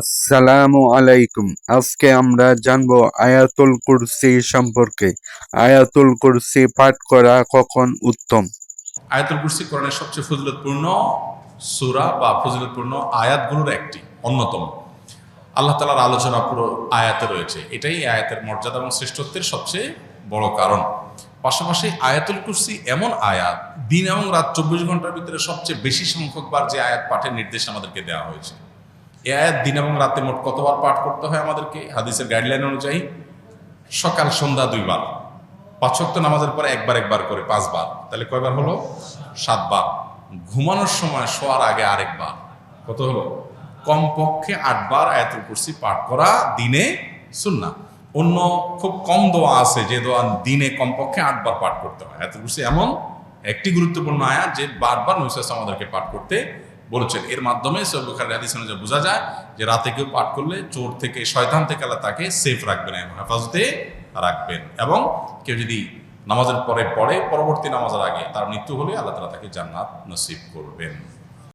আসসালামু আলাইকুম। আজকে আমরা জানব আয়াতুল কুরসি সম্পর্কে। আয়াতুল কুরসি পাঠ করা কখন উত্তম? আয়াতুল কুরসি কোরআনের সবচেয়ে ফজিলতপূর্ণ সূরা বা ফজিলতপূর্ণ আয়াতগুলোর একটি, অন্যতম। আল্লাহ তালার আলোচনা পুরো আয়াতে রয়েছে। এটাই আয়াতের মর্যাদা এবং শ্রেষ্ঠত্বের সবচেয়ে বড় কারণ। পাশাপাশি আয়াতুল কুরসি এমন আয়াত, দিন এবং রাত চব্বিশ ঘণ্টার ভিতরে সবচেয়ে বেশি সংখ্যক সংখ্যকবার যে আয়াত পাঠের নির্দেশ আমাদেরকে দেওয়া হয়েছে। এই আয়াত দিন এবং রাতে মোট কতবার পাঠ করতে হয় আমাদেরকে? হাদিসের গাইডলাইন অনুযায়ী সকাল, সন্ধ্যা দুইবার। পাঁচ ওয়াক্ত নামাজের পরে একবার একবার করে পাঁচবার। তাহলে কয়বার হলো? সাতবার। ঘুমানোর সময় শোয়ার আগে আরেকবার। কত হলো? কমপক্ষে আটবার আয়াতুল কুরসি পাঠ করা দিনে সুন্না অন্য খুব কম দোয়া আছে, যে দোয়া দিনে কমপক্ষে আটবার পাঠ করতে হয়। আয়াতুল কুরসি এমন একটি গুরুত্বপূর্ণ আয়াত যে বারবার নৈশাস আমাদেরকে পাঠ করতে বলেছেন। এর মাধ্যমে সৈবুখার হাদিস অনুযায়ী বোঝা যায় যে রাতে কেউ পাঠ করলে চোর থেকে শয়তান থেকে আল্লাহ তাকে সেফ রাখবেন, এবং হেফাজতে রাখবেন। এবং কেউ যদি নামাজের পরে পড়ে, পরবর্তী নামাজের আগে তার মৃত্যু হলে আল্লাহ তালা তাকে জান্নাত নসিব করবেন।